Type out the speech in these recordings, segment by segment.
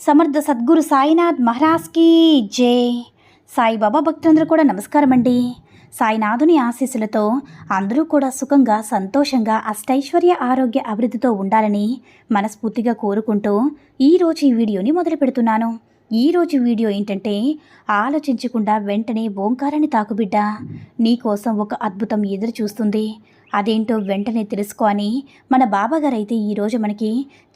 Samartha Sadguru Sainath మహారాజ్కి జై. సాయిబాబా భక్తులందరూ కూడా నమస్కారం అండి సాయినాథుని ఆశీస్సులతో అందరూ కూడా సుఖంగా సంతోషంగా అష్టైశ్వర్య ఆరోగ్య అభివృద్ధితో ఉండాలని మనస్ఫూర్తిగా కోరుకుంటూ ఈరోజు ఈ వీడియోని మొదలు పెడుతున్నాను. ఈరోజు వీడియో ఏంటంటే ఆలోచించకుండా వెంటనే ఓంకారాన్ని తాకుబిడ్డ నీకోసం ఒక అద్భుతం ఎదురు చూస్తుంది అదేంటో వెంటనే తెలుసుకో అని మన బాబాగారు అయితే ఈరోజు మనకి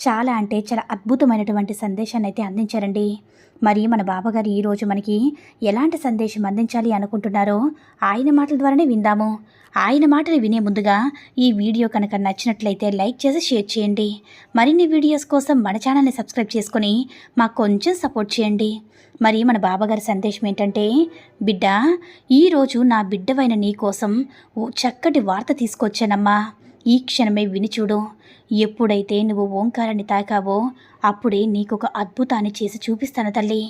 చాలా అంటే చాలా అద్భుతమైనటువంటి సందేశాన్ని అయితే అందించారండి. మరి మన బాబాగారు ఈరోజు మనకి ఎలాంటి సందేశం అందించాలి అనుకుంటున్నారో ఆయన మాటల ద్వారానే విందాము. ఆయన మాటలు వినే ముందుగా ఈ వీడియో కనుక నచ్చినట్లయితే లైక్ చేసి షేర్ చేయండి. మరిన్ని వీడియోస్ కోసం మన ఛానల్ని సబ్స్క్రైబ్ చేసుకొని మాకు కొంచెం సపోర్ట్ చేయండి. మరి మన బాబాగారి సందేశం ఏంటంటే బిడ్డ ఈరోజు నా బిడ్డవైన నీ కోసం చక్కటి వార్త తీసుకొచ్చానమ్మా. ఈ క్షణమే విని చూడు. ఎప్పుడైతే నువ్వు ఓంకారాన్ని తాకావో అప్పుడే నీకొక అద్భుతాన్ని చేసి చూపిస్తాను తల్లి.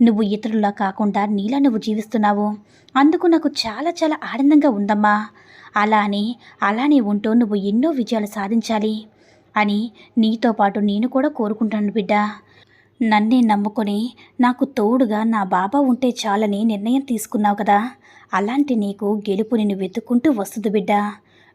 నువ్వు ఇతరులా కాకుండా నీలా నువ్వు జీవిస్తున్నావు. అందుకు నాకు చాలా చాలా ఆనందంగా ఉందమ్మా. అలా అని అలానే ఉంటూ నువ్వు ఎన్నో విజయాలు సాధించాలి అని నీతో పాటు నేను కూడా కోరుకుంటాను బిడ్డ. నన్నే నమ్ముకొని నాకు తోడుగా నా బాబా ఉంటే చాలని నిర్ణయం తీసుకున్నావు కదా. అలాంటి నీకు గెలుపు నిన్ను వెతుక్కుంటూ వస్తుంది బిడ్డ.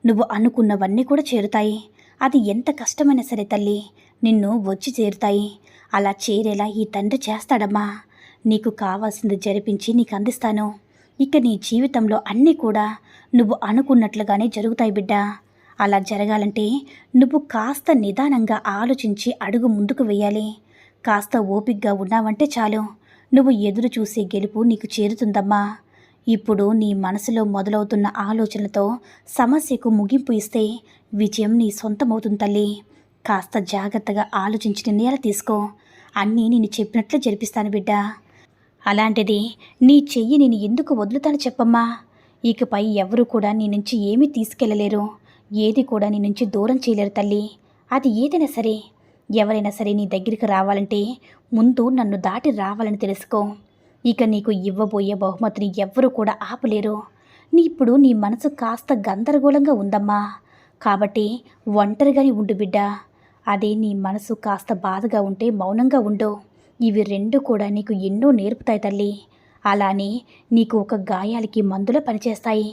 నువ్వు అనుకున్నవన్నీ కూడా చేరుతాయి. అది ఎంత కష్టమైనా సరే తల్లి నిన్ను వచ్చి చేరుతాయి. అలా చేరేలా ఈ తండ్రి చేస్తాడమ్మా. నీకు కావాల్సింది జరిపించి నీకు అందిస్తాను. ఇక నీ జీవితంలో అన్నీ కూడా నువ్వు అనుకున్నట్లుగానే జరుగుతాయి బిడ్డ. అలా జరగాలంటే నువ్వు కాస్త నిదానంగా ఆలోచించి అడుగు ముందుకు వేయాలి. కాస్త ఓపిగ్గా ఉన్నావంటే చాలు. నువ్వు ఎదురు చూసే గెలుపు నీకు చేరుతుందమ్మా. ఇప్పుడు నీ మనసులో మొదలవుతున్న ఆలోచనలతో సమస్యకు ముగింపు ఇస్తే విజయం నీ సొంతమవుతుంది తల్లి. కాస్త జాగ్రత్తగా ఆలోచించి నిర్ణయాలు తీసుకో. అన్నీ నేను చెప్పినట్లు జరిపిస్తాను బిడ్డ. అలాంటిది నీ చెయ్యి నేను ఎందుకు వదులుతాను చెప్పమ్మా. ఇకపై ఎవరు కూడా నీ నుంచి ఏమీ తీసుకెళ్ళలేరు ఏది కూడా నీ నుంచి దూరం చేయలేరు తల్లి. అది ఏదైనా సరే. ఎవరైనా సరే నీ దగ్గరికి రావాలంటే ముందు నన్ను దాటి రావాలని తెలుసుకో. ఇక నీకు ఇవ్వబోయే బహుమతిని ఎవ్వరూ కూడా ఆపలేరు. నీ ఇప్పుడు నీ మనసు కాస్త గందరగోళంగా ఉందమ్మా. కాబట్టి ఒంటరిగానే ఉండు బిడ్డ. అదే నీ మనసు కాస్త బాధగా ఉంటే మౌనంగా ఉండు. ఇవి రెండు కూడా నీకు ఎన్నో నేర్పుతాయి తల్లి. అలానే నీకు ఒక గాయాలకి మందుల పనిచేస్తాయి.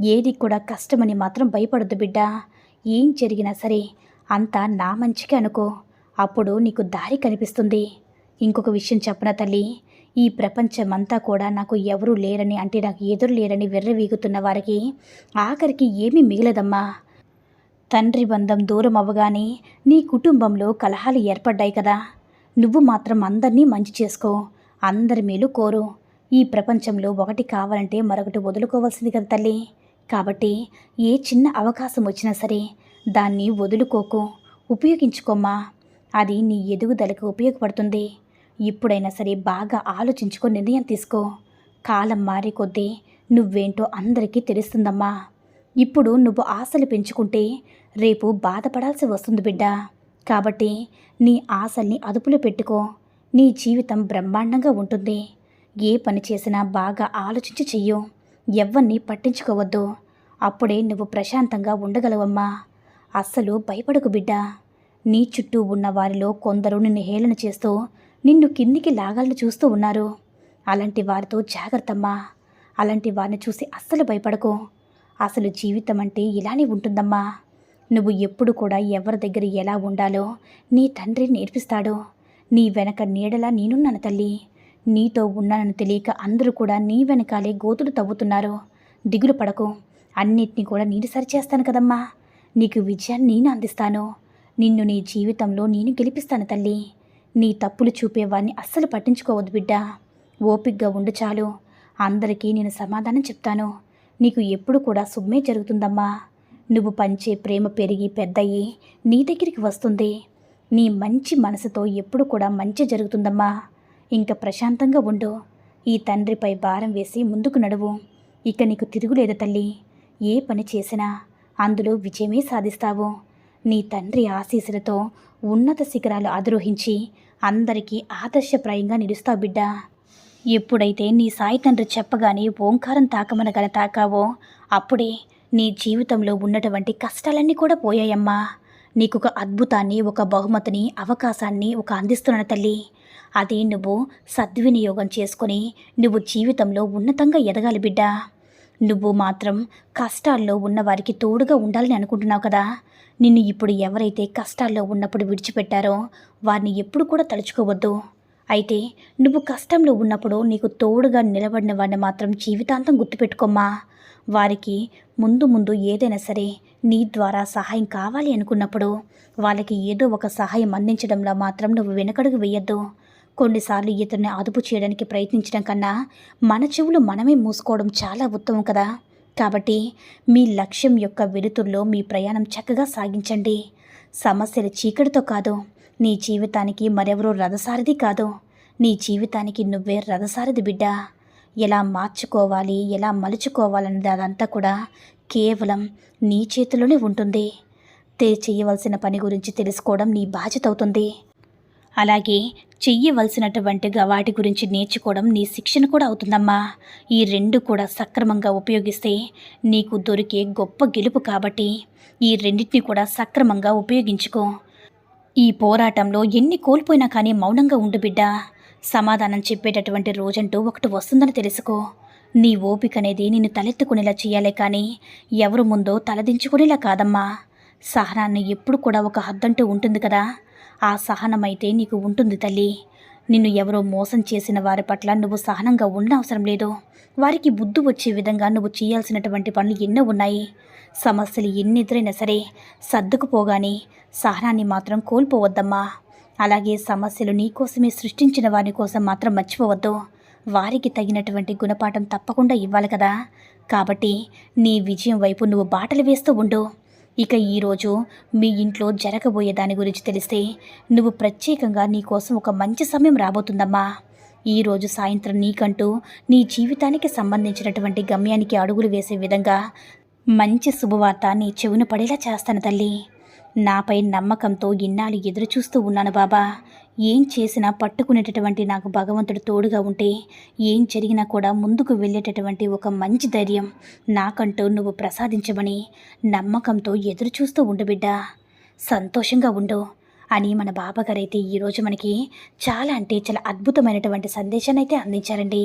ఏది కూడా కష్టమని మాత్రం భయపడద్దు బిడ్డ. ఏం జరిగినా సరే అంతా నా మంచికి అనుకో. అప్పుడు నీకు దారి కనిపిస్తుంది. ఇంకొక విషయం చెప్పన తల్లి? ఈ ప్రపంచమంతా కూడా నాకు ఎవరూ లేరని అంటే నాకు ఎదురు లేరని వెర్రవీగుతున్న వారికి ఆఖరికి ఏమీ మిగలదమ్మా. తండ్రి బంధం దూరం అవ్వగానే నీ కుటుంబంలో కలహాలు ఏర్పడ్డాయి కదా. నువ్వు మాత్రం అందరినీ మంచి చేసుకో. అందరి మేలు కోరు. ఈ ప్రపంచంలో ఒకటి కావాలంటే మరొకటి వదులుకోవాల్సింది కదా తల్లి. కాబట్టి ఏ చిన్న అవకాశం వచ్చినా సరే దాన్ని వదులుకోకు. ఉపయోగించుకోమ్మా. అది నీ ఎదుగుదలకు ఉపయోగపడుతుంది. ఇప్పుడైనా సరే బాగా ఆలోచించుకో నిర్ణయం తీసుకో. కాలం మారే కొద్దీ నువ్వేంటో అందరికీ తెలుస్తుందమ్మా. ఇప్పుడు నువ్వు ఆశలు పెంచుకుంటే రేపు బాధపడాల్సి వస్తుంది బిడ్డ. కాబట్టి నీ ఆశల్ని అదుపులో పెట్టుకో. నీ జీవితం బ్రహ్మాండంగా ఉంటుంది. ఏ పని చేసినా బాగా ఆలోచించి చెయ్యు. ఎవ్వరిని పట్టించుకోవద్దు. అప్పుడే నువ్వు ప్రశాంతంగా ఉండగలవమ్మా. అస్సలు భయపడకు బిడ్డ. నీ చుట్టూ ఉన్న వారిలో కొందరు నిన్ను హేళన చేస్తూ నిన్ను కిందికి లాగాలని చూస్తూ ఉన్నారు. అలాంటి వారితో జాగ్రత్తమ్మా. అలాంటి వారిని చూసి అస్సలు భయపడకు. అసలు జీవితం అంటే ఇలానే ఉంటుందమ్మా. నువ్వు ఎప్పుడు కూడా ఎవరి దగ్గర ఎలా ఉండాలో నీ తండ్రి నేర్పిస్తాడు. నీ వెనక నీడలా నేనున్నాను తల్లి. నీతో ఉన్నానని తెలియక అందరూ కూడా నీ వెనకాలే గోతులు తవ్వుతున్నారు. దిగులు పడకు. అన్నిటినీ కూడా నేను సరిచేస్తాను కదమ్మా. నీకు విజయాన్ని నేను అందిస్తాను. నిన్ను నీ జీవితంలో నేను గెలిపిస్తాను తల్లి. నీ తప్పులు చూపేవాడిని అస్సలు పట్టించుకోవద్దు బిడ్డ. ఓపిగ్గా ఉండు చాలు. అందరికీ నేను సమాధానం చెప్తాను. నీకు ఎప్పుడు కూడా శుభమే జరుగుతుందమ్మా. నువ్వు పంచే ప్రేమ పెరిగి పెద్దయ్యి నీ దగ్గరికి వస్తుంది. నీ మంచి మనసుతో ఎప్పుడు కూడా మంచి జరుగుతుందమ్మా. ఇంకా ప్రశాంతంగా ఉండు. ఈ తండ్రిపై భారం వేసి ముందుకు నడువు. ఇక నీకు తిరుగులేదు తల్లి. ఏ పని చేసినా అందులో విజయమే సాధిస్తావు. నీ తండ్రి ఆశీస్సులతో ఉన్నత శిఖరాలు అధిరోహించి అందరికీ ఆదర్శప్రాయంగా నిలుస్తావు బిడ్డా. ఎప్పుడైతే నీ సాయి తండ్రి చెప్పగానే ఓంకారం తాకమనగల తాకావో అప్పుడే నీ జీవితంలో ఉన్నటువంటి కష్టాలన్నీ కూడా పోయాయమ్మా. నీకు ఒక అద్భుతాన్ని ఒక బహుమతిని అవకాశాన్ని ఒక అందిస్తున్నాను తల్లి. అది నువ్వు సద్వినియోగం చేసుకొని నువ్వు జీవితంలో ఉన్నతంగా ఎదగాలి బిడ్డా. నువ్వు మాత్రం కష్టాల్లో ఉన్నవారికి తోడుగా ఉండాలని అనుకుంటున్నావు కదా. నిన్ను ఇప్పుడు ఎవరైతే కష్టాల్లో ఉన్నప్పుడు విడిచిపెట్టారో వారిని ఎప్పుడు కూడా తలుచుకోవద్దు. అయితే నువ్వు కష్టంలో ఉన్నప్పుడు నీకు తోడుగా నిలబడిన వాడిని మాత్రం జీవితాంతం గుర్తుపెట్టుకోమ్మా. వారికి ముందు ముందు ఏదైనా సరే నీ ద్వారా సహాయం కావాలి అనుకున్నప్పుడు వాళ్ళకి ఏదో ఒక సహాయం అందించడంలో మాత్రం నువ్వు వెనకడుగు వేయద్దు. కొన్నిసార్లు ఇతరుని అదుపు చేయడానికి ప్రయత్నించడం కన్నా మన చెవులు మనమే మూసుకోవడం చాలా ఉత్తమం కదా. కాబట్టి మీ లక్ష్యం యొక్క వెలుతురులో మీ ప్రయాణం చక్కగా సాగించండి. సమస్యల చీకటితో కాదు నీ జీవితానికి మరెవరో రథసారథి కాదు. నీ జీవితానికి నువ్వే రథసారథి బిడ్డ. ఎలా మార్చుకోవాలి ఎలా మలుచుకోవాలన్నది అదంతా కూడా కేవలం నీ చేతిలోనే ఉంటుంది. తే చేయవలసిన పని గురించి తెలుసుకోవడం నీ బాధ్యత అవుతుంది. అలాగే చెయ్యవలసినటువంటిగా వాటి గురించి నేర్చుకోవడం నీ శిక్షణ కూడా అవుతుందమ్మా. ఈ రెండు కూడా సక్రమంగా ఉపయోగిస్తే నీకు దొరికే గొప్ప గెలుపు కాబట్టి ఈ రెండింటిని కూడా సక్రమంగా ఉపయోగించుకో. ఈ పోరాటంలో ఎన్ని కోల్పోయినా కానీ మౌనంగా ఉండు బిడ్డా. సమాధానం చెప్పేటటువంటి రోజంటూ ఒకటి వస్తుందని తెలుసుకో. నీ ఓపిక అనేది నిన్ను తలెత్తుకునేలా చేయాలే కానీ ఎవరు ముందో తలదించుకునేలా కాదమ్మా. సహనాన్ని ఎప్పుడు కూడా ఒక హద్దంటూ ఉంటుంది కదా. ఆ సహనమైతే నీకు ఉంటుంది తల్లి. నిన్ను ఎవరో మోసం చేసిన వారి పట్ల నువ్వు సహనంగా ఉండనవసరం లేదు. వారికి బుద్ధి వచ్చే విధంగా నువ్వు చేయాల్సినటువంటి పనులు ఎన్నో ఉన్నాయి. సమస్యలు ఎన్ని ఎదురైనా సరే సర్దుకుపోగానే సహనాన్ని మాత్రం కోల్పోవద్దమ్మా. అలాగే సమస్యలు నీకోసమే సృష్టించిన వారి కోసం మాత్రం మర్చిపోవద్దు. వారికి తగినటువంటి గుణపాఠం తప్పకుండా ఇవ్వాలి కదా. కాబట్టి నీ విజయం వైపు నువ్వు బాటలు వేస్తూ ఉండు. ఇక ఈరోజు మీ ఇంట్లో జరగబోయే దాని గురించి తెలిస్తే నువ్వు ప్రత్యేకంగా నీకోసం ఒక మంచి సమయం రాబోతుందమ్మా. ఈరోజు సాయంత్రం నీకంటూ నీ జీవితానికి సంబంధించినటువంటి గమ్యానికి అడుగులు వేసే విధంగా మంచి శుభవార్త నీ చెవును పడేలా చేస్తాను తల్లి. నాపై నమ్మకంతో ఇన్నాళ్ళు ఎదురు చూస్తూ ఉన్నాను బాబా. ఏం చేసినా పట్టుకునేటటువంటి నాకు భగవంతుడు తోడుగా ఉంటే ఏం జరిగినా కూడా ముందుకు వెళ్ళేటటువంటి ఒక మంచి ధైర్యం నాకంటూ నువ్వు ప్రసాదించమని నమ్మకంతో ఎదురుచూస్తూ ఉండు బిడ్డ. సంతోషంగా ఉండు అని మన బాబాగారైతే ఈరోజు మనకి చాలా అంటే చాలా అద్భుతమైనటువంటి సందేశాన్ని అయితే అందించారండి.